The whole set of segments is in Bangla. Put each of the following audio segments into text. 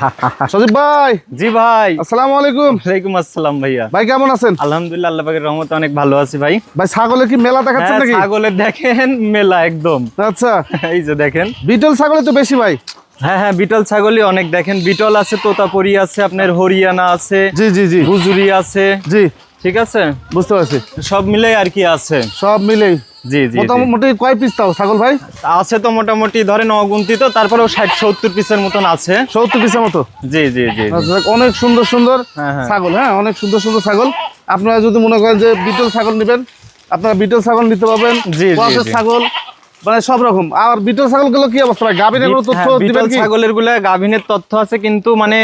সজীব ভাই। জি ভাই। আসসালামু আলাইকুম। ওয়ালাইকুম আসসালাম ভাইয়া। ভাই কেমন আছেন? আলহামদুলিল্লাহ আল্লাহ পাকের রহমতে অনেক ভালো আছি ভাই। ভাই ছাগলের কি মেলা দেখাচ্ছেন হ্যাঁ, নাকি? ছাগলের দেখেন মেলা একদম। আচ্ছা। এই যে দেখেন। বিটল ছাগলে তো বেশি ভাই। হ্যাঁ হ্যাঁ বিটল ছাগলই অনেক দেখেন। বিটল আছে তোতাপুরি আছে আপনার হরিয়ানা আছে জি জি জি। হুজুরি আছে। জি। ঠিক আছে বুঝতে পারছি সব মিলেই আর কি আছে সব মিলেই জি জি। মোটামুটি কয় পিস তাও ছাগল ভাই আছে তো মোটামুটি ধরেন অগুন্তিত তারপরেও ষাট সত্তর পিসের মতন আছে সত্তর পিসের মতো জি জি জি। আচ্ছা, অনেক সুন্দর সুন্দর হ্যাঁ, হ্যাঁ। ছাগল হ্যাঁ অনেক সুন্দর সুন্দর ছাগল আপনারা যদি মনে করেন যে বিটল ছাগল নেবেন আপনারা বিটল ছাগল নিতে পারবেন জি। ছাগল মানে সব রকম। আর বিটল ছাগলগুলো কি অবস্থা? ভাই গাভীর কোনো তথ্য হ্যাঁ, দিবেন কি? ছাগলেরগুলা গাভিনের তথ্য আছে কিন্তু মানে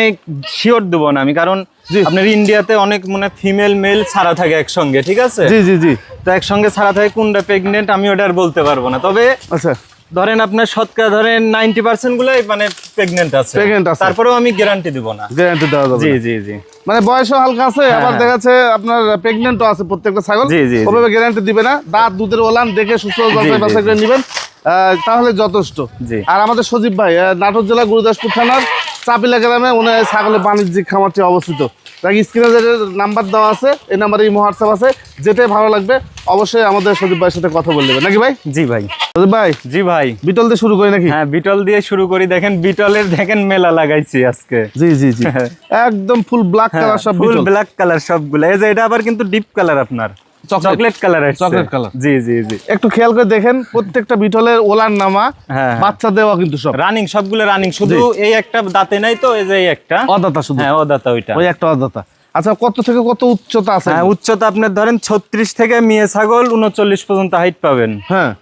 শিওর দেবো না আমি কারণ আপনার ইন্ডিয়াতে অনেক মানে ফিমেল মেল ছাড়া থাকে একসঙ্গে ঠিক আছে? জি জি জি। তো একসঙ্গে ছাড়া থাকে কোনটা প্রেগনেন্ট আমি ওটা আর বলতে পারব না। তবে আচ্ছা। ধরেন আপনার শতকরা ধরেন নাইনটি পার্সেন্ট গুলোই মানে প্রেগনেন্ট আছে। প্রেগন্যান্ট আছে। তারপরেও আমি গ্যারান্টি দিব না। গ্যারান্টি দেওয়া যাবে জি জি জি। মানে বয়সও হালকা আছে আবার হ্যাঁ। দেখা যাচ্ছে আপনার প্রেগনেন্টও আছে প্রত্যেকটা ছাগল। জি, জি। ওভাবে গ্যারান্টি দিবে না। দাঁত দুধের ওলান দেখে সুস্থ যাচাই বাছাই করে নেবেন। আহ, তাহলে যথেষ্ট। জি। আর আমাদের সজীব ভাই নাটোর জেলা গুরুদাসপুর থানার চাপিলা গ্রামে উনি ছাগলের বাণিজ্যিক খামারটি অবস্থিত। তাই স্ক্রিনে যে নাম্বার দেওয়া আছে এই নাম্বারে ইমো হোয়াটসঅ্যাপ আছে যেটাই ভালো লাগবে অবশ্যই আমাদের সজীব ভাইয়ের সাথে কথা বলে নেবেন নাকি ভাই? জি ভাই। সজীব ভাই? জি ভাই। বিটল দিয়ে শুরু করি নাকি? হ্যাঁ বিটল দিয়ে শুরু করি। দেখেন বিটলের দেখেন মেলা লাগাইছি আজকে। জি জি জি। একদম ফুল ব্ল্যাক কালার সব ফুল ব্ল্যাক কালার সবগুলো। এই যে এটা আবার কিন্তু ডিপ কালার আপনার। Chocolate colour Chocolate color। জি জি জি। একটু খেয়াল করে দেখেন প্রত্যেকটা বিটলের ওলার নামা হ্যাঁ। বাচ্চা দেওয়া কিন্তু সব। রানিং সবগুলো রানিং শুধু এই একটা দাঁতে নাই তো এই যে একটা। অদাতা শুধু। হ্যাঁ ও দাঁতা ওইটা। ওই একটা অদাতা। আচ্ছা কত থেকে কত উচ্চতা আছে? হ্যাঁ উচ্চতা আপনার ধরেন ছত্রিশ থেকে মেয়ে ছাগল উনচল্লিশ পর্যন্ত হাইট পাবেন। হ্যাঁ।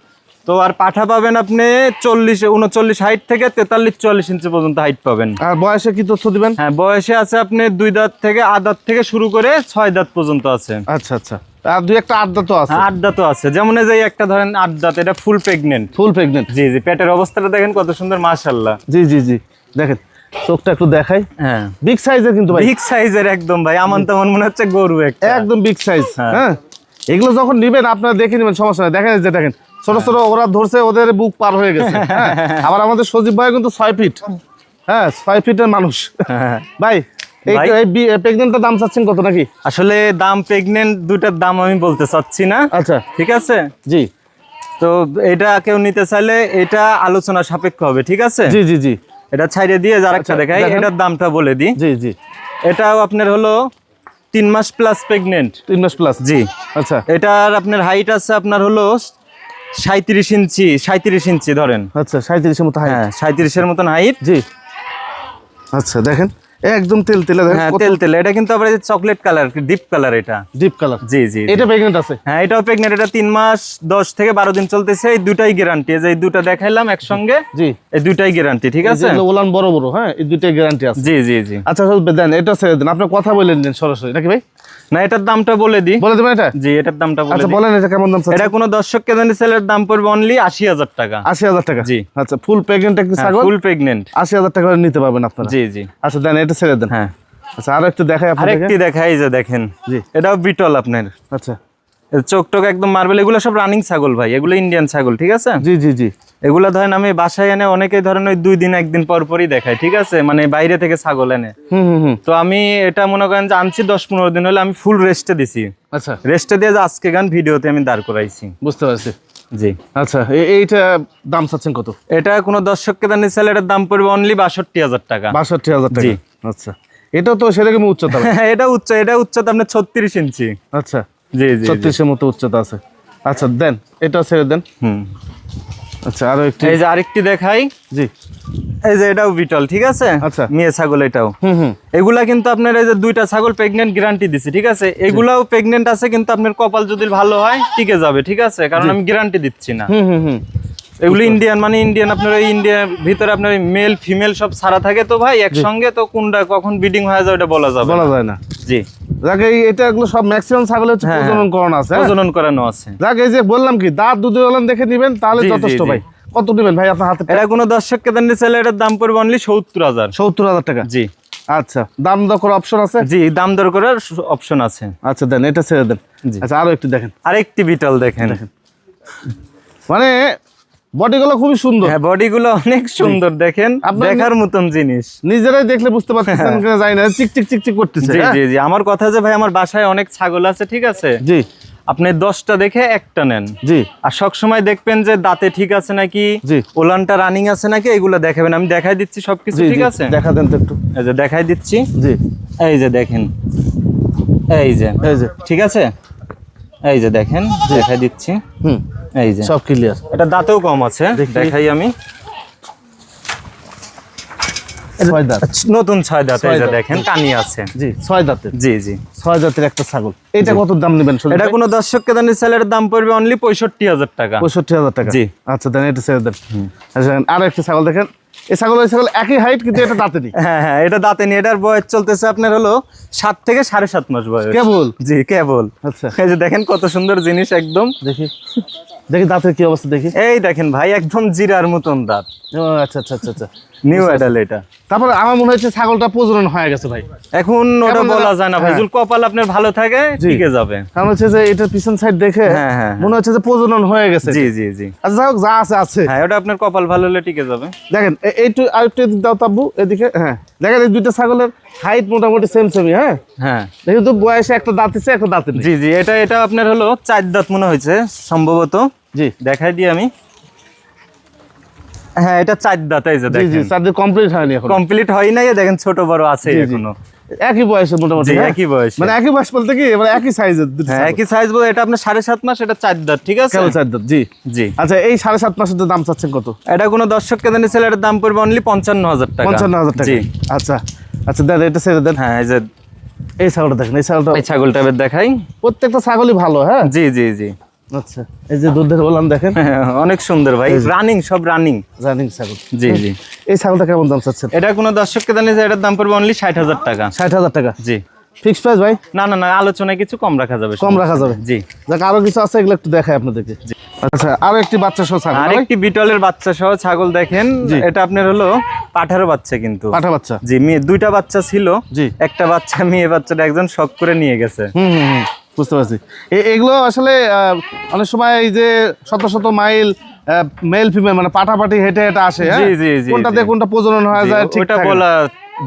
তো আর পাঠা পাবেন আপনি চল্লিশ উনচল্লিশ হাইট থেকে তেতাল্লিশ চল্লিশ ইঞ্চি পর্যন্ত হাইট পাবেন। আর বয়সে কি তথ্য দিবেন? হ্যাঁ বয়সে আছে আপনি দুই দাঁত থেকে আট দাঁত থেকে শুরু করে ছয় দাঁত পর্যন্ত আছে। আচ্ছা আচ্ছা। আর দুই একটা আড্ডা তো আছে। হ্যাঁ আট দাঁতও আছে। যেমন এই যে একটা ধরেন আট দাঁত এটা ফুল প্রেগনেন্ট ফুল প্রেগনেন্ট জি জি পেটের অবস্থাটা দেখেন কত সুন্দর মাশাল্লাহ জি জি জি দেখেন চোখটা একটু দেখাই। হ্যাঁ। বিগ সাইজের কিন্তু ভাই। বিগ সাইজের একদম ভাই আমার তেমন মনে হচ্ছে গরু একটা। একদম বিগ সাইজ হ্যাঁ। হ্যাঁ। এগুলো যখন নিবেন আপনারা দেখে নেবেন সমস্যা নেই। দেখেন যে দেখেন ছোট ছোট ওরা ধরছে ওদের বুক পার হয়ে গেছে হ্যাঁ। আবার আমাদের সজীব ভাই কিন্তু ছয় ফিট হ্যাঁ ছয় ফিটের মানুষ। ভাই এই দাম চাচ্ছেন কত নাকি? আসলে দাম প্রেগনেন্ট দুটার দাম আমি বলতে চাচ্ছি না। আচ্ছা। ঠিক আছে? জি। তো এটা কেউ নিতে চাইলে এটা আলোচনা সাপেক্ষ হবে ঠিক আছে? জি জি জি। এটা ছাইড়ে দিয়ে যার একটা আচ্ছা, দেখাই এটার দামটা বলে দিই। জি জি। এটাও আপনার হলো তিন মাস প্লাস প্রেগনেন্ট তিন মাস প্লাস জি। আচ্ছা। এটার আপনার হাইট আছে আপনার হলো সাঁত্রিশ ইঞ্চি সাঁত্রিশ ইঞ্চি ধরেন। আচ্ছা সাঁত্রিশের মতো হ্যাঁ সাঁত্রিশের মতন হাইট জি। আচ্ছা দেখেন। একদম তেল তেলে হ্যাঁ তেল তেল। এটা কিন্তু আবার চকলেট কালার ডিপ কালার এটা? Deep colour. জি জি। এটা প্রেগনেন্ট আছে? হ্যাঁ এটাও প্রেগনেন্ট এটা তিন মাস দশ থেকে বারো দিন চলতেছে। এই দুটাই গ্যারান্টি যে এই দুটা দেখাইলাম একসঙ্গে জি। এই দুটাই গ্যারান্টি ঠিক আছে? ওলান বড় বড় হ্যাঁ এই দুইটাই গ্যারান্টি আছে। জি জি জি। আচ্ছা দেন এটা ছেড়ে দেন। আপনি কথা বলে নিন সরাসরি নাকি ভাই? না এটার দামটা বলে দিই। বলে দেবেন এটা? জি এটার দামটা বলে আচ্ছা বলেন এটা কেমন দাম এটা কোনো দর্শক কেদানি সেলের দাম পড়বে অনলি আশি হাজার টাকা। আশি হাজার টাকা? জি। আচ্ছা ফুল প্রেগনেন্ট একটি ছাগল? ফুল প্রেগনেন্ট আশি হাজার টাকা নিতে পারবেন আপনারা। জি জি। আচ্ছা দেন এটা ছেড়ে দেন। হ্যাঁ। আচ্ছা আরও একটু দেখাই আপনাদেরকে। আরেকটি দেখাই যে দেখেন। জি। এটাও বিটল আপনার। আচ্ছা। চোখ টোক একদম মার্বেল এগুলো সব রানিং ছাগল ভাই এগুলো ইন্ডিয়ান ছাগল ঠিক আছে? জি জি জি। এগুলো ধরেন আমি বাসায় এনে অনেকেই ধরেন ওই দুই দিন একদিন পর পরই দেখাই ঠিক আছে? মানে বাইরে থেকে ছাগল এনে। হুম হুম হুম। তো আমি এটা মনে করেন যে আনছি দশ পনেরো দিন হলে আমি ফুল রেস্টে দিছি। আচ্ছা। রেস্টে দিয়ে যে আজকে গান ভিডিওতে আমি দাঁড় করাইছি। বুঝতে পারছি। জি। আচ্ছা এইটা দাম চাচ্ছেন কত? এটা কোনো দর্শককে দানি চাইলে এটার দাম পড়বে অনলি বাষট্টি হাজার টাকা। বাষট্টি হাজার টাকা। জি। আচ্ছা। এটাও তো সেরকম উচ্চতা এটা উচ্চ এটা উচ্চতা আপনার ছত্রিশ ইঞ্চি। আচ্ছা। জি জি। ছত্রিশের মতো উচ্চতা আছে। আচ্ছা দেন এটা ছেড়ে দেন। হুম। আচ্ছা আরও একটু। এই যে আরেকটি দেখাই। জি। এই যে এটাও বিটল ঠিক আছে? আচ্ছা। মেয়ে ছাগল এটাও। হুম হুম। এগুলা কিন্তু আপনার এই যে দুইটা ছাগল প্রেগনেন্ট গ্যারান্টি দিছি ঠিক আছে? এগুলাও প্রেগনেন্ট আছে কিন্তু আপনার কপাল যদি ভালো হয় টিকে যাবে ঠিক আছে? কারণ আমি গ্যারান্টি দিচ্ছি না। হুম হুম হুম। এগুলো ইন্ডিয়ান মানে ইন্ডিয়ান আপনার ওই ইন্ডিয়ার ভিতরে আপনার মেল ফিমেল সব সারা থাকে তো ভাই একসঙ্গে তো কোনটা কখন বিডিং হয়ে যায় ওটা বলা যাবে বলা যায় না। জি। যাক এটা এগুলো সব ম্যাক্সিমাম ছাগল হচ্ছে হ্যাঁ, প্রজনন করানো আছে হ্যাঁ? প্রজনন করানো আছে। যাক এই যে বললাম কি দাঁত দুধের ওলান দেখে নিবেন তাহলে যথেষ্ট ভাই। কত নেবেন ভাই আপনার হাতে? এটা কোনো দর্শককে দেন চাইলে এটার দাম পড়বে অনলি সত্তর হাজার। সত্তর হাজার টাকা? জি। আচ্ছা দাম দর করার অপশন আছে? জি দাম দর করার অপশন আছে। আচ্ছা দেন এটা ছেড়ে দেন। আচ্ছা আরও একটু দেখেন। আরেকটি বিটল দেখেন। মানে বডিগুলো খুবই সুন্দর। হ্যাঁ বডি গুলো অনেক সুন্দর দেখেন দেখার মতন জিনিস। নিজেরাই দেখলে বুঝতে পারতেছেন কিনা জানি না চিক চিক চিক চিক করতেছে জি হ্যাঁ? জি জি। আমার কথা যে ভাই আমার বাসায় অনেক ছাগল আছে ঠিক আছে? জি। আপনি দশটা দেখে একটা নেন। জি। আর সবসময় দেখবেন যে দাঁতে ঠিক আছে নাকি। ওলানটা রানিং আছে নাকি? এগুলো দেখাবেন। আমি দেখাই দিচ্ছি সবকিছু ঠিক আছে? দেখা দেন তো একটু। এই যে দেখাই দিচ্ছি। জি। এই যে দেখেন। এই যে। এই যে। ঠিক আছে? এই যে দেখেন দেখাই দিচ্ছি। হুম। এই যে। সব ক্লিয়ার এটা দাঁতেও কম আছে দেখাই আমি। ছয় দাঁত। নতুন ছয় দাঁত এই যে দেখেন কানি আছে। জি ছয় দাঁতের। জি জি। ছয় দাঁতের একটা ছাগল। এটা কত দাম নেবেন? এটা কোনো দর্শককে দানি স্যালের দাম পড়বে অনলি পঁয়ষট্টি হাজার টাকা। পঁয়ষট্টি হাজার টাকা। জি। আচ্ছা দেন এটা ছেড়ে দেন। আচ্ছা আর একটা ছাগল দেখেন। এই ছাগল ওই ছাগল একই হাইট কিন্তু এটা দাঁতে নেই। হ্যাঁ হ্যাঁ এটা দাঁতে এটার বয়স চলতেছে আপনার হলো সাত থেকে সাড়ে সাত মাস বয়স। কেবল? জি কেবল। আচ্ছা। এই যে দেখেন কত সুন্দর জিনিস একদম। দেখি। দেখি দাঁতের কি অবস্থা দেখি। এই দেখেন ভাই একদম জিরার মতন দাঁত। ও আচ্ছা আচ্ছা আচ্ছা আচ্ছা। নিউ অ্যাডাল এটা। তারপরে আমার মনে হচ্ছে ছাগলটা প্রজনন হয়ে গেছে ভাই। এখন ওটা বলা যায় না ভাই। হ্যাঁ। যদি কপাল আপনার ভালো থাকে। টিকে যাবে। কারণ হচ্ছে যে এটার পিছন সাইড দেখে হ্যাঁ, হ্যাঁ, মনে হচ্ছে যে প্রজনন হয়ে গেছে। জি জি জি। আচ্ছা যাই হোক যা আছে আছে। হ্যাঁ ওটা আপনার কপাল ভালো হলে টিকে যাবে। দেখেন এইটু আরেকটু এদিক দাও তাব্বু এদিকে হ্যাঁ। দেখেন এই দুইটা ছাগলের হাইট মোটামুটি সেম সেমই হ্যাঁ? হ্যাঁ। দেখি তো বয়সে একটা দাঁত আছে একটা দাঁত জি জি এটা এটা আপনার হলো চার দাঁত মনে হয়েছে সম্ভবত। জি দেখাই দিই আমি। হ্যাঁ এটা চার দাঁত এই যে জি জি দেখেন। তাদের কমপ্লিট হয়নি এখন। কমপ্লিট হয় নাই দেখেন ছোট বড় আছে। এখনও। একই বয়সে মোটামুটি হ্যাঁ? একই বয়স মানে একই বয়স বলতে কি মানে একই সাইজের হ্যাঁ একই সাইজ বলে এটা আপনার সাড়ে সাত মাস এটা চার দাঁত ঠিক আছে? চার দাঁত জি। জি। আচ্ছা এই সাড়ে সাত মাসের দাম চাচ্ছেন কত? এটা কোনো দর্শক কেদানি ছেলেটার দাম পড়বে অনলি পঞ্চান্ন হাজার টাকা। পঞ্চান্ন হাজার টাকা। জি। আচ্ছা আচ্ছা দেন এটা ছেড়ে দেন। হ্যাঁ এই যে এই ছাগলটা দেখেন এই ছাগলটা এই ছাগলটা দেখাই। প্রত্যেকটা ছাগলই ভালো হ্যাঁ? জি জি জি। আচ্ছা এই যে দুধের বললাম দেখেন। অনেক সুন্দর ভাই। রানিং সব রানিং। রানিং ছাগল। জি জি। এই ছাগলটা কেমন দাম চাচ্ছেন? এটা কোনো দর্শক কেদানি এটার দাম পড়বে অনলি ষাট হাজার টাকা। ষাট হাজার টাকা? জি। ফিক্স প্রাইস ভাই? না না না আলোচনায় কিছু কম রাখা যাবে কম রাখা যাবে? জি। যাক আরও কিছু আছে এগুলো একটু দেখাই আপনাদেরকে। আচ্ছা আরও একটি বাচ্চা সহ ছাগল? আরেকটি বিটলের বাচ্চা সহ ছাগল দেখেন। এটা আপনার হলো পাঠারো বাচ্চা কিন্তু। পাঠা বাচ্চা? জি মেয়ে দুইটা বাচ্চা ছিল। জি। একটা বাচ্চা মেয়ে বাচ্চাটা একজন শখ করে নিয়ে গেছে। হুম হুম। বুঝতে পারছি। এগুলো আসলে অনেক সময় এই যে শত শত মাইল মেল ফিমেল মানে পাঠাপাঠি হেঁটে হেঁটে আসে হ্যাঁ? কোনটাতে কোনটা প্রজনন হয়ে যায় ঠিক ওটা বলা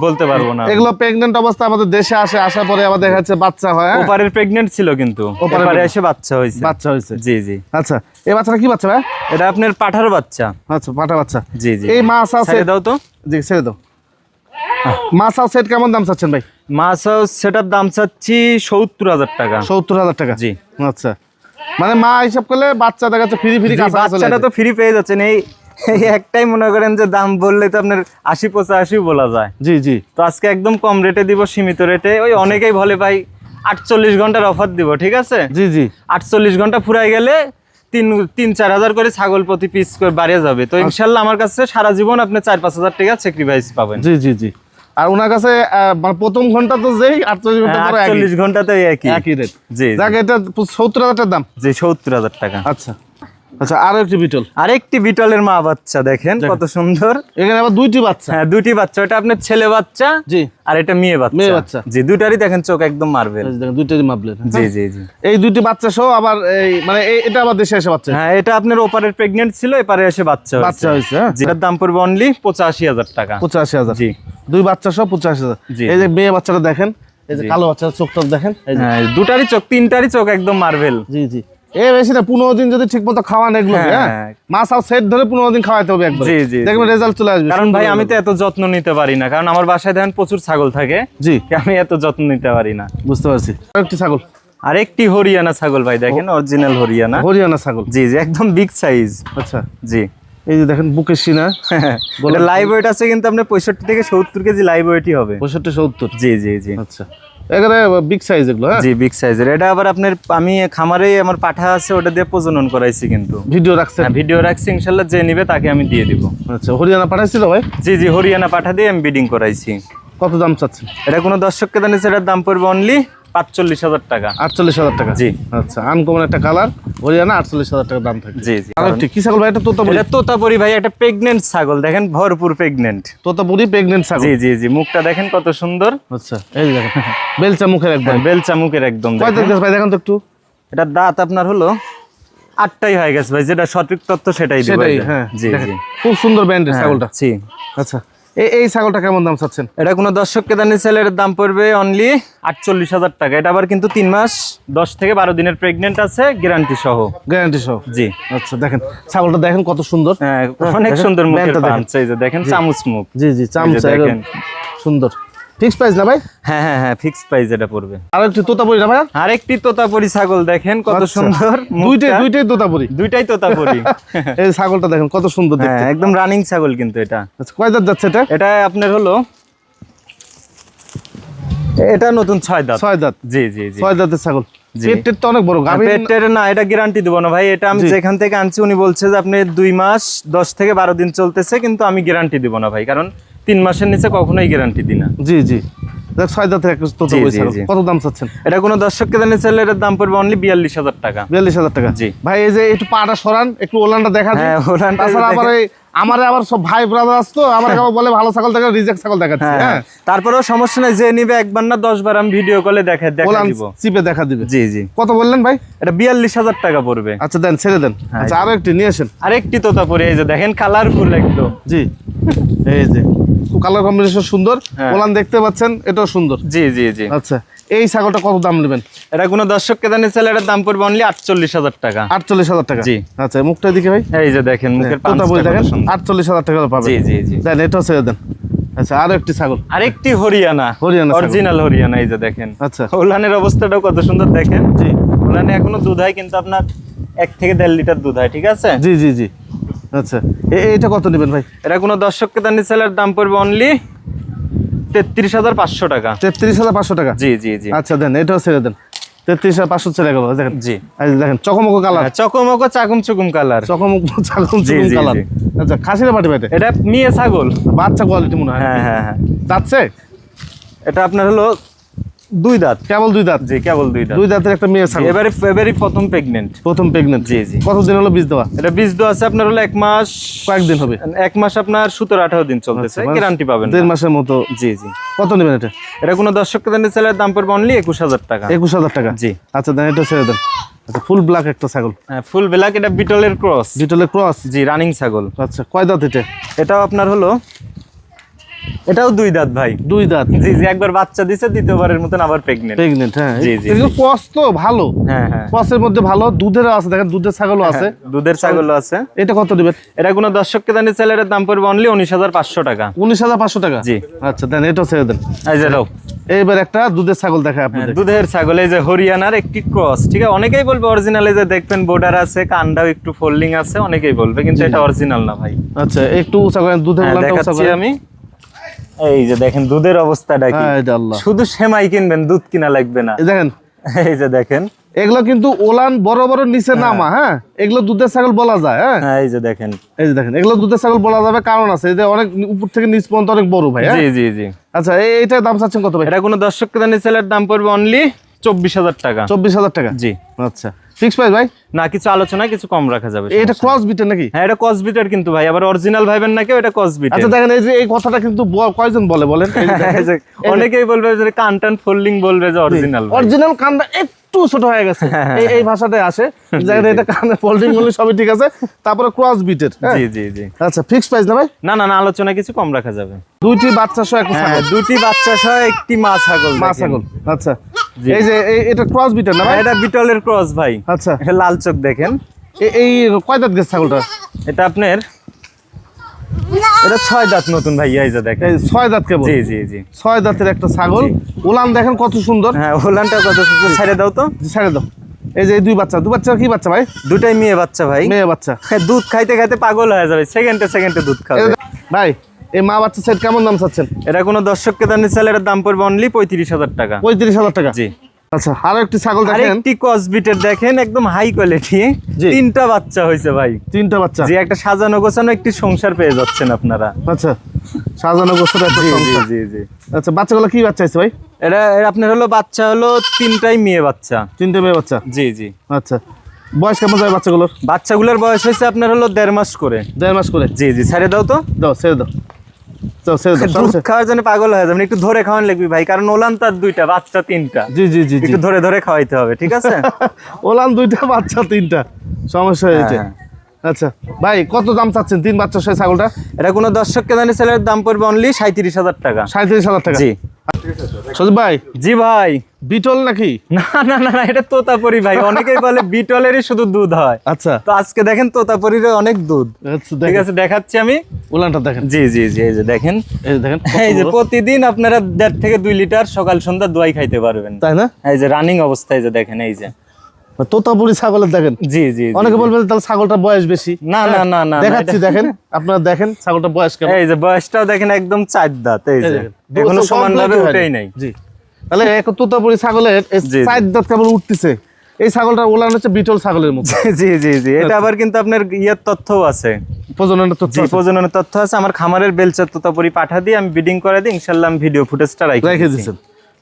বলতে পারব না। এগুলো প্রেগনেন্ট অবস্থা আমাদের দেশে আসে আসার পরে আবার দেখা যাচ্ছে বাচ্চা হয় হ্যাঁ? ওপারের প্রেগনেন্ট ছিল কিন্তু। ওপারে ওপারে এসে বাচ্চা হয়েছে। বাচ্চা হয়েছে। জি জি। আচ্ছা এই বাচ্চাটা কি বাচ্চা ভাই? এটা আপনার পাঠার বাচ্চা। আচ্ছা পাঠা বাচ্চা। জি জি। এই মাছ আছে দাও তো। জি ছেড়ে দাও। মাছ সেট কেমন দাম চাচ্ছেন ভাই? মাছ সেটার দাম চাচ্ছি সত্তর হাজার টাকা। সত্তর হাজার টাকা? জি। আচ্ছা। মানে মা হিসাব করলে বাচ্চা দেখা যাচ্ছে ফ্রি ফ্রি বাচ্চাটা তো ফ্রি পেয়ে যাচ্ছেন। এই এই একটাই মনে করেন যে দাম বললে তো আপনার আশি পঁচাশি বলা যায়। জি জি। তো আজকে একদম কম রেটে দিব সীমিত রেটে ওই অনেকেই বলে ভাই আটচল্লিশ ঘণ্টার অফার দিব ঠিক আছে? জি জি। আটচল্লিশ ঘণ্টা ফুরাই গেলে তিন তিন চার হাজার করে ছাগল প্রতি পিস করে বাড়িয়ে যাবে। তো ইনশাল্লাহ আমার কাছে সারা জীবন আপনি চার পাঁচ হাজার টাকা স্যাক্রিফাইস পাবেন। জি জি জি। আর ওনার কাছে মানে প্রথম ঘণ্টা তো যেই আটচল্লিশ ঘণ্টা পরে একই- আটচল্লিশ ঘন্টাতে একই। একই রেট জি যাক এটা সত্তর হাজার টাকার দাম। জি সত্তর হাজার টাকা। আচ্ছা। আচ্ছা আরও একটি বিটল। আরেকটি বিটলের মা বাচ্চা দেখেন কত সুন্দর। এখানে আবার দুইটি বাচ্চা। হ্যাঁ দুটি বাচ্চা। এটা আপনার ছেলে বাচ্চা জি। আর এটা মেয়ে বাচ্চা। মেয়ে বাচ্চা। জি দুটারই দেখেন চোখ একদম মারবেল। দেখেন, দুইটারই মাপলেন জি জি জি। এই দুইটি বাচ্চা সহ আবার এই মানে এটা আবার দেশে এসে বাচ্চা হ্যাঁ এটা আপনার ওপারের ছিল এপারে এসে বাচ্চা বাচ্চা হয়েছে হ্যাঁ। যেটার দাম পড়বে অনলি পঁচাশি হাজার টাকা। পঁচাশি হাজার। জি। দুই বাচ্চা সহ পঁচাশি হাজার। এই যে মেয়ে বাচ্চাটা দেখেন এই যে কালো বাচ্চার চোখটা দেখেন হ্যাঁ দুটারই চোখ তিনটারই চোখ একদম মার্বেল। জি জি। এ বেশি না পনেরো দিন যদি ঠিক মতো খাওয়ান এগুলো হ্যাঁ। হ্যাঁ? মাছ আর সেট ধরে পনেরো দিন খাওয়াতে হবে একবার। জি, জি, দেখবেন রেজাল্ট চলে আসবে কারণ ভাই আমি তো এত যত্ন নিতে পারি না কারণ আমার বাসায় দেখেন প্রচুর ছাগল থাকে। জি। আমি এত যত্ন নিতে পারি না। বুঝতে পারছি। একটি ছাগল। আরেকটি হরিয়ানা ছাগল ভাই দেখেন অরিজিনাল হরিয়ানা। হরিয়ানা ছাগল। জি জি একদম বিগ সাইজ আচ্ছা। জি। এই যে দেখেন বুকের সিনা লাইভ ওয়েট আছে কিন্তু আপনার পঁয়ষট্টি থেকে সত্তর কেজি লাইভ ওয়েটই হবে। পঁয়ষট্টি সত্তর। জি জি জি। আচ্ছা। এখানে বিগ সাইজ এগুলো হ্যাঁ? জি বিগ সাইজের এটা আবার আপনার আমি খামারে আমার পাঠা আছে ওটা দিয়ে প্রজনন করাইছি কিন্তু। ভিডিও রাখছেন? হ্যাঁ, ভিডিও রাখছি ইনশাল্লাহ যে নিবে তাকে আমি দিয়ে দিব। আচ্ছা হরিয়ানা পাঠাইছিল ভাই? জি জি হরিয়ানা পাঠা দিয়ে আমি বিডিং করাইছি। কত দাম চাচ্ছেন? এটা কোনো দর্শককে জানি এটার দাম পড়বে অনলি পাঁচচল্লিশ হাজার টাকা। আটচল্লিশ হাজার টাকা? জি। আচ্ছা আনকমন একটা কালার হরিয়ানা আটচল্লিশ হাজার টাকা দাম থাকে জি জি। আর কি ছাগল ভাই? এটা তোতাপুরি। এটা তোতাপুরি ভাই একটা প্রেগনেন্ট ছাগল দেখেন ভরপুর প্রেগনেন্ট তোতাপুরি প্রেগনেন্ট ছাগল। জি জি জি মুখটা দেখেন কত সুন্দর। আচ্ছা এই দেখেন বেলচা মুখের একবার বেলচা মুখের একদম দাঁত ভাই দেখেন তো একটু। এটা দাঁত আপনার হলো আটটাই হয়ে গেছে ভাই যেটা সঠিক তথ্য সেটাই সেটাই হ্যাঁ জি খুব সুন্দর ব্র্যান্ডের হ্যাঁ, ছাগলটা। জি। আচ্ছা। এই এই ছাগলটা কেমন দাম চাচ্ছেন? এটা কোনো দর্শক কেদানি সেলের দাম পড়বে অনলি আটচল্লিশ হাজার টাকা। এটা আবার কিন্তু তিন মাস দশ থেকে বারো দিনের প্রেগনেন্ট আছে গ্যারান্টি সহ। গ্যারান্টি সহ? জি। আচ্ছা দেখেন ছাগলটা দেখেন কত সুন্দর। হ্যাঁ অনেক সুন্দর মুখের দেখেন। চামচ মুখ। জি জি চামুচ দেখেন। সুন্দর। ফিক্স প্রাইস না ভাই? হ্যাঁ হ্যাঁ হ্যাঁ ফিক্স প্রাইস এটা পড়বে। আর একটু তোতাপুরি না ভাই আরেকটি তোতাপুরি ছাগল দেখেন কত আচ্ছা। সুন্দর। দুইটাই দুইটাই তোতাপুরি। দুইটাই তোতাপুরি। এই ছাগলটা দেখেন কত সুন্দর হ্যাঁ দেখতে একদম রানিং ছাগল কিন্তু এটা। আচ্ছা কয় দাঁত যাচ্ছে এটা? এটা আপনার হলো এটা নতুন ছয় দাঁত। ছয় দাঁত। জি জি জি। ছয় দাঁতের ছাগল। জি। পেট টেট তো অনেক বড় পেটের না এটা গ্যারান্টি দেবো না ভাই এটা আমি যেখান থেকে আনছি উনি বলছে যে আপনি দুই মাস দশ থেকে বারো দিন চলতেছে কিন্তু আমি গ্যারান্টি দিব না ভাই কারণ তিন মাসের নিচে কখনোই গ্যারান্টি দিই না জি জি দেখ ছয় দাঁতের। কত দাম চাচ্ছেন এটা কোনো দর্শককে দাম পড়বে অনলি বিয়াল্লিশ হাজার টাকা বিয়াল্লিশ হাজার টাকা জি। ভাই এই যে একটু পাটা সরান একটু ওলানটা দেখা ওলানটা। আবার আমার আবার সব ভাই ব্রাদার আসতো আমার আবার বলে ভালো ছাগল দেখা রিজেক্ট ছাগল দেখাচ্ছি হ্যাঁ হ্যাঁ। তারপরেও সমস্যা নাই যে নিবে একবার না দশ বার আমি ভিডিও কলে দেখা দেখা দিব। চিপে দেখা দিবে। জি জি। কত বললেন ভাই? এটা বিয়াল্লিশ হাজার টাকা পড়বে। আচ্ছা দেন ছেড়ে দেন। হ্যাঁ, আচ্ছা আরও একটি নিয়ে আসেন। আরেকটি তোতা পরে এই যে দেখেন কালারফুল একদম। জি। এই যে। কালার কম্বিনেশন সুন্দর। হ্যাঁ। ওলান দেখতে পাচ্ছেন এটাও সুন্দর। জি জি জি। আচ্ছা। এই ছাগলটা কত দাম নেবেন? এটা কোনো দর্শককে জানি সেল এর দাম পড়বে অনলি আটচল্লিশ হাজার টাকা। আটচল্লিশ হাজার টাকা? জি। আচ্ছা মুখটা দিকে ভাই। এই যে দেখেন মুখের বই পাঁচটা দেখেন আটচল্লিশ হাজার টাকা পাবেন। জি জি জি। দেন এটাও ছেড়ে দেন। আচ্ছা আরও একটি ছাগল। আরেকটি হরিয়ানা। হরিয়ানা অরিজিনাল হরিয়ানা এই যে দেখেন। আচ্ছা। ওলানের অবস্থাটাও কত সুন্দর দেখেন। জি। ওলানে এখনও দুধ হয় কিন্তু আপনার এক থেকে দেড় লিটার দুধ হয় ঠিক আছে? জি জি জি। আচ্ছা এ- এইটা কত নেবেন ভাই? এটা কোনো দর্শককে দানি সেলের দাম পড়বে অনলি তেত্রিশ হাজার পাঁচশো টাকা। তেত্রিশ হাজার পাঁচশো টাকা? জি জি জি। আচ্ছা দেন এটাও ছেড়ে দেন। তেত্রিশ হাজার পাঁচশো ছেড়ে গেল দেখেন। জি। দেখেন চকমকো কালার। হ্যাঁ, চকমকো চাকুম চুকুম কালার। চকমক জি, জি, কালার। আচ্ছা খাসির পাটি পেটে এটা মেয়ে ছাগল। বাচ্চা কোয়ালিটি মনে হয়। হ্যাঁ হ্যাঁ হ্যাঁ। যাচ্ছে? এটা আপনার হলো দুই দাঁত। কেবল দুই দাঁত? জি কেবল দুই দাঁত। দুই দাঁতের একটা মেয়ে ছাগল। এবারে এবারে প্রথম প্রেগনেন্ট প্রথম প্রেগনেন্ট জি, জি। কতদিন হলো বীজ দেওয়া? এটা বীজ দেওয়া আছে আপনার হলো এক মাস কয়েকদিন হবে। এক মাস আপনার সতেরো আঠারো দিন চলতেছে। আচ্ছা, মানে গ্যারান্টি পাবেন দেড় মাসের মতো। জি জি। কত নেবেন এটা? এটা কোনো দর্শক কেন্দ্রের সেলের দাম পড়বে অনলি একুশ হাজার টাকা। একুশ হাজার টাকা? জি। আচ্ছা দেন এটা ছেড়ে দেন। আচ্ছা ফুল ব্ল্যাক একটা ছাগল। হ্যাঁ ফুল ব্ল্যাক এটা বিটলের ক্রস ডিটেলের ক্রস জি রানিং ছাগল। আচ্ছা কয় দাঁত এটা? এটাও আপনার হলো এটাও দুই দাঁত ভাই। দুই দাঁত। জি জি একবার বাচ্চা দিছে দ্বিতীয়বারের মতন আবার প্রেগনেন্ট প্রেগনেন্ট হ্যাঁ। জি, জি, কিন্তু ক্রস তো ভালো। হ্যাঁ হ্যাঁ। ক্রসের মধ্যে ভালো দুধেরও আছে দেখেন দুধের ছাগলও আছে। দুধের ছাগলও আছে। এটা কত নেবেন এটা কোনো দর্শককে দানি সেলের দাম পড়বে অনলি উনিশ হাজার পাঁচশো টাকা। উনিশ হাজার পাঁচশো টাকা? জি। আচ্ছা দেন এটাও ছেড়ে দেন। এই যে নাও। এইবার একটা দুধের ছাগল দেখা হ্যাঁ, আপনাদের। দুধের ছাগল এই যে হরিয়ানার একটি ক্রস ঠিক আছে? অনেকেই বলবে অরিজিনাল এই যে দেখবেন বর্ডার আছে কান্ডাও একটু ফোল্ডিং আছে অনেকেই বলবে কিন্তু এটা অরিজিনাল না ভাই। আচ্ছা একটু উঁচা করেন দুধের হ্যাঁ, দেখাচ্ছি আমি। এই যে দেখেন দুধের অবস্থাটা কি? হ্যাঁ, শুধু সেমাই কিনবেন দুধ কিনা লাগবে না। এই দেখেন। এই যে দেখেন। এগুলো কিন্তু ওলান বড় বড় নিচে নামা হ্যাঁ? এগুলো দুধের ছাগল বলা যায় হ্যাঁ? হ্যাঁ এই যে দেখেন। এই যে দেখেন এগুলো দুধের ছাগল বলা যাবে কারণ আছে এই যে অনেক উপর থেকে নিচ পর্যন্ত অনেক বড় ভাই হ্যাঁ? জি জি জি। আচ্ছা এই- এইটার দাম চাচ্ছেন কত ভাই? এটা কোনো দর্শক দানি সেলের দাম পড়বে অনলি চব্বিশ হাজার টাকা। চব্বিশ হাজার টাকা? জি। আচ্ছা। ফিক্স প্রাইস ভাই? না কিছু আলোচনা কিছু কম রাখা যাবে এটা ক্রস বিটের নাকি? হ্যাঁ এটা কসবিটার কিন্তু ভাই আবার অরিজিনাল ভাইবেন না কেউ এটা কসবিটার আচ্ছা দেখেন এই যে এই কথাটা কিন্তু কয়জন বলে বলেন? অনেকেই বলবে যে কান টান ফোল্ডিং বলবে যে অরিজিনাল অরিজিনাল কানটা একটু ছোট হয়ে গেছে। এই এই ভাষাটাই আসে। এটা কানে ফোল্ডিং বলে সবই ঠিক আছে। তারপরে ক্রস বিটের জি জি জি। আচ্ছা ফিক্স প্রাইস না ভাই? না না না আলোচনা কিছু কম রাখা যাবে। দুইটি বাচ্চা সহ একটা হ্যাঁ দুটি বাচ্চা সহ একটি মা ছাগল মা। ছাগল আচ্ছা। এই যে এটা ক্রস বিটের না ভাই? এটা বিটলের ক্রস ভাই। আচ্ছা। এটা লাল চোখ দেখেন। এই কয় দাঁত গেছে ছাগলটা? এটা আপনার? এটা ছয় দাঁত নতুন ভাই এই যে দেখেন। এই ছয় দাঁত কেবল? জি জি জি। ছয় দাঁতের একটা ছাগল। জি। উলান দেখেন কত সুন্দর। হ্যাঁ ওলানটা কত সুন্দর। ছেড়ে দাও তো। ছেড়ে দাও। এই যে দুই বাচ্চা। দুই বাচ্চা কি বাচ্চা ভাই? দুটাই মেয়ে বাচ্চা ভাই। মেয়ে বাচ্চা। হ্যাঁ, দুধ খাইতে খাইতে পাগল হয়ে যাবে। সেকেন্ডে সেকেন্ডে দুধ খাবে। ভাই এই মা বাচ্চা সেট কেমন দাম চাচ্ছেন? এটা কোনো দর্শককে দানি চালের দাম পড়বে অনলি পঁয়ত্রিশ হাজার টাকা। পঁয়ত্রিশ হাজার টাকা। জি। আচ্ছা আরও একটি ছাগল দেখেন। আরেকটি কসবিটের দেখেন একদম হাই কোয়ালিটি তিনটা বাচ্চা হয়েছে ভাই। তিনটা বাচ্চা। যে একটা সাজানো গোছানো একটি সংসার পেয়ে যাচ্ছেন আপনারা। আচ্ছা সাজানো একটা জি জি। জি জি আচ্ছা বাচ্চাগুলো কি বাচ্চা আছে ভাই? এটা আপনার হলো বাচ্চা হলো তিনটাই মেয়ে বাচ্চা। তিনটে মেয়ে বাচ্চা? জি জি। আচ্ছা বয়স কেমন যাবে বাচ্চাগুলোর? বাচ্চাগুলোর বয়স হয়েছে আপনার হলো দেড় মাস করে। দেড় মাস করে। জি জি ছেড়ে দাও তো। দাও ছেড়ে দাও। দুধ খাওয়ার জন্য পাগল হয়ে যাবেন একটু ধরে খাওয়ান লাগবে ভাই কারণ ওলান তার দুইটা বাচ্চা তিনটা। জি জি জি একটু ধরে ধরে খাওয়াইতে হবে ঠিক আছে? ওলান দুইটা বাচ্চা তিনটা। সমস্যা হয়েছে হ্যাঁ। আচ্ছা ভাই কত দাম চাচ্ছেন? তিন বাচ্চা ছাগলটা? এটা কোনো দর্শক কেদানি ছেলের দাম পড়বে অনলি সাঁত্রিশ হাজার টাকা। সাঁত্রিশ হাজার টাকা। জি। সজীব ভাই? জি ভাই। বিটল নাকি? না না না এটা তোতাপুরি ভাই। অনেকেই বলে বিটলেরই শুধু দুধ হয়। আচ্ছা। তো আজকে দেখেন তোতাপুরির অনেক দুধ। আচ্ছা, ঠিক আছে দেখাচ্ছি আমি। উলানটা দেখেন। জি জি জি এই যে দেখেন। এই যে দেখেন এই যে প্রতিদিন আপনারা দেড় থেকে দুই লিটার সকাল সন্ধ্যা দোয়াই খাইতে পারবেন। তাই না? এই যে রানিং অবস্থায় যে দেখেন এই যে। তোতাপুরি ছাগলের দেখেন। জি জি অনেকে বলবেন তাহলে ছাগলটা বয়স বেশি। না না না না না, দেখাচ্ছি দেখেন। আপনারা দেখেন ছাগলটা বয়স কেমন। এই যে বয়সটাও দেখেন একদম চার দাঁত এই যে। এখনও দুবছর সমান ভাবে complete উঠেই নাই। জি। তাহলে এক তোতাপুরি ছাগলের। চার দাঁত কেবল উঠতেছে। এই ছাগলটা ওলান হচ্ছে বিটল ছাগলের মতো। জি জি জি এটা আবার কিন্তু আপনার ইয়ের তথ্যও আছে। প্রজননের তথ্য। প্রজননের তথ্য আছে। আমার খামারের বেলচার তোতাপুরি পাঠা দিয়ে আমি বিডিং করে দিই। ইনশাল্লাহ আমি ভিডিও ফুটেজটা রাখি রেখে দিচ্ছেন।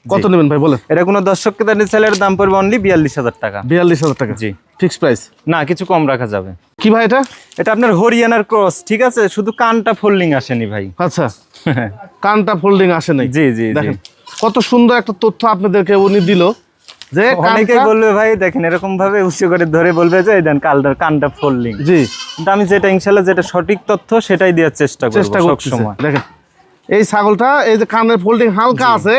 কত নেবেন ভাই বলেন। এটা কোনো দর্শক কেদানি সেলের দাম পড়বে অনলি বিয়াল্লিশ হাজার টাকা। বিয়াল্লিশ হাজার টাকা। জি। ফিক্স প্রাইস না কিছু কম রাখা যাবে। কি ভাই এটা? এটা আপনার হরিয়ানার ক্রস ঠিক আছে? শুধু কানটা ফোল্ডিং আসেনি ভাই। আচ্ছা। কানটা ফোল্ডিং আসে নাই। জি জি জি। দেখেন। কত সুন্দর একটা তথ্য আপনাদেরকে উনি দিল যে কানটা- বলবে ভাই দেখেন এরকম ভাবে উঁচু করে ধরে বলবে যে এই দেন কালটার কানটা ফোল্ডিং জি। কিন্তু আমি যেটা ইনশাল্লাহ যেটা সঠিক তথ্য সেটাই দেওয়ার চেষ্টা করব চেষ্টা করব সব সময় দেখেন এই ছাগলটা এই যে কানের ফোল্ডিং হালকা আছে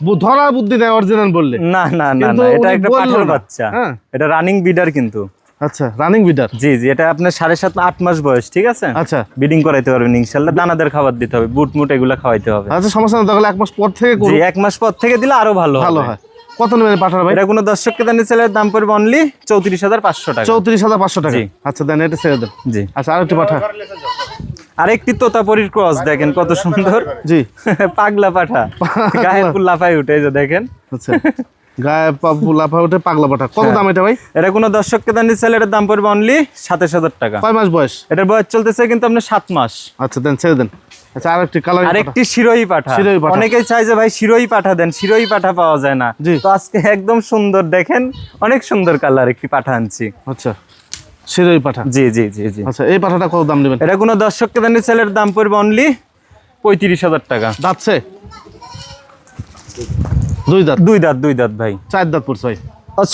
বু- ধরা বুদ্ধি নেই অরিজিনাল বললে। না না না এটা একটা পাঠার বাচ্চা। হ্যাঁ। এটা রানিং বিডার কিন্তু। আচ্ছা রানিং বিটার জি জি এটা আপনার সাড়ে সাত আট মাস বয়স ঠিক আছে? আচ্ছা। বিডিং করাইতে পারবেন ইনশাল্লাহ দানাদার খাবার দিতে হবে বুট মুট এগুলো খাওয়াইতে হবে। আচ্ছা সমস্যা না তাহলে এক মাস পর থেকে জি এক মাস পর থেকে দিলে আরও ভালো ভালো হয়। কত নেবেন পাঠার ভাই? এটা কোনো দর্শককে দানি ছেলের দাম পড়বে অনলি চৌত্রিশ হাজার পাঁচশো টাকা। চৌত্রিশ হাজার পাঁচশো টাকা। আচ্ছা দেন এটা ছেড়ে দেন। জি। আচ্ছা আরেকটি পাঠা। আরেকটি তোতাপরির ক্রস দেখেন কত সুন্দর। জি। পাগলা পাঠা। গায়ে ফুল লাফাই উঠে যে দেখেন। আচ্ছা। গায়ে লাফা উঠে পাগলা পাঠা। কত হ্যাঁ। দাম এটা ভাই? এটা কোনো দর্শককে দানি ছেলের দাম পড়বে অনলি সাতাশ হাজার টাকা। কয় মাস বয়স? এটার বয়স চলতেছে কিন্তু আপনার সাত মাস। আচ্ছা দেন ছেড়ে দেন। আচ্ছা আরেকটি কালার আরেকটি শিরোই পাঠা। শিরোই পাঠা। অনেকেই চাই যে ভাই শিরোই পাঠা দেন শিরোই পাঠা পাওয়া যায় না। তো আজকে একদম সুন্দর দেখেন অনেক সুন্দর কালার একটি পাঠা আনছি। আচ্ছা শিরোই পাঠা। জি জি জি জি। আচ্ছা এই পাঠাটা কত দাম নেবেন? এটা কোনো ছেলের দাম পড়বে অনলি পঁয়ত্রিশ হাজার টাকা। দাঁতছে? দুই দাঁত? দুই দাঁত দুই দাঁত ভাই। চার দাঁত পড়ছে ভাই।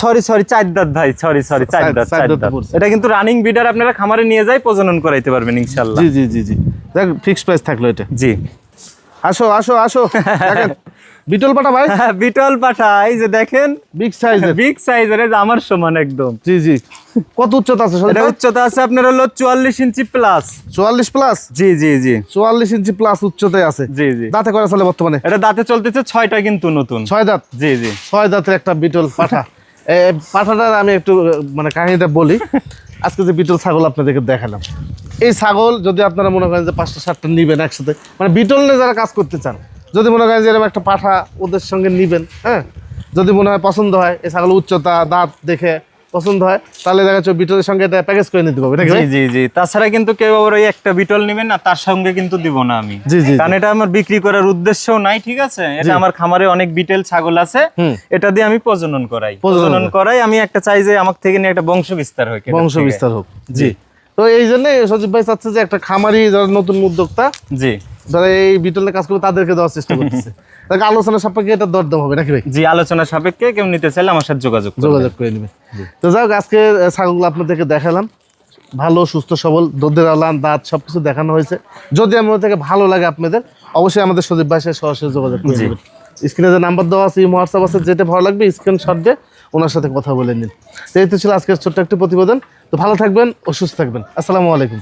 সরি সরি চার দাঁত ভাই সরি সরি চার দাঁত চার দাঁত দাঁত। এটা কিন্তু রানিং বিডার আপনারা খামারে নিয়ে যাই প্রজনন করাইতে পারবেন ইনশাল্লাহ জি জি জি জি। দেখ ফিক্স প্রাইস থাকল এটা। জি। আসো আসো আসো। দেখেন বিটল পাঠা ভাই? হ্যাঁ বিটল পাঠা এই যে দেখেন। বিগ সাইজের বিগ সাইজের এই যে আমার সমান একদম। জি জি। কত উচ্চতা আছে এটা উচ্চতা আছে আপনার হলো চুয়াল্লিশ ইঞ্চি প্লাস চুয়াল্লিশ প্লাস জি জি জি। চুয়াল্লিশ ইঞ্চি প্লাস উচ্চতায় আছে। জি জি। দাঁতে করা চলে বর্তমানে? এটা দাঁতে চলতেছে ছয়টা কিন্তু নতুন। ছয় দাঁত? জি জি। ছয় দাঁতের একটা বিটল পাঠা। এ, পাঠাটার আমি একটু মানে কাহিনীটা বলি। আজকে যে বিটল ছাগল আপনাদেরকে দেখালাম। এই ছাগল যদি আপনারা মনে করেন যে পাঁচটা সাতটা নিবেন একসাথে মানে বিটল নিয়ে যারা কাজ করতে চান যদি মনে করেন যে এরকম একটা পাঠা ওদের সঙ্গে নিবেন হ্যাঁ? যদি মনে হয় পছন্দ হয় এই ছাগল উচ্চতা দাঁত দেখে পছন্দ হয় তাহলে দেখা যাচ্ছে বিটলের সঙ্গে এটা প্যাকেজ করে নিতে পারবে জি জি জি। তাছাড়া কিন্তু কেউ আবার ওই একটা বিটল নেবেন না তার সঙ্গে কিন্তু দিব না আমি। জি, জি। কারণ এটা আমার বিক্রি করার উদ্দেশ্যও নাই ঠিক আছে? এটা আমার খামারে অনেক বিটেল ছাগল আছে এটা দিয়ে আমি প্রজনন করাই। প্রজনন করাই। আমি একটা চাই যে আমার থেকে নিয়ে একটা বংশ বিস্তার এটার বংশ বিস্তার হোক। জি। তো এই জন্য সজীব ভাই চাচ্ছে যে একটা খামারি যারা নতুন উদ্যোক্তা জি। যারা এই বিটলে কাজ করবে তাদেরকে দেওয়ার চেষ্টা করতেছে। তাকে আলোচনা সাপেক্ষে এটা দরদাম হবে নাকি ভাই? জি আলোচনা সাপেক্ষে কেউ নিতে চাইলে আমার সাথে যোগাযোগ যোগাযোগ করে নেবে তো যাই হোক আজকে ছাগলগুলো আপনাদেরকে দেখালাম। ভালো সুস্থ সবল দুধের আলান দাঁত সব কিছু দেখানো হয়েছে। যদি আমাদের থেকে ভালো লাগে আপনাদের অবশ্যই আমাদের সজীব ভাই সাথে সরাসরি যোগাযোগ করে। নেবেন। স্ক্রিনে যে নাম্বার দেওয়া আছে হোয়াটসঅ্যাপ আছে যেটা ভালো লাগবে স্ক্রিন শট দিয়ে ওনার সাথে কথা বলে নিন। তো এই তো ছিল আজকের ছোট্ট একটি প্রতিবেদন। তো ভালো থাকবেন ও সুস্থ থাকবেন। আসসালামু আলাইকুম।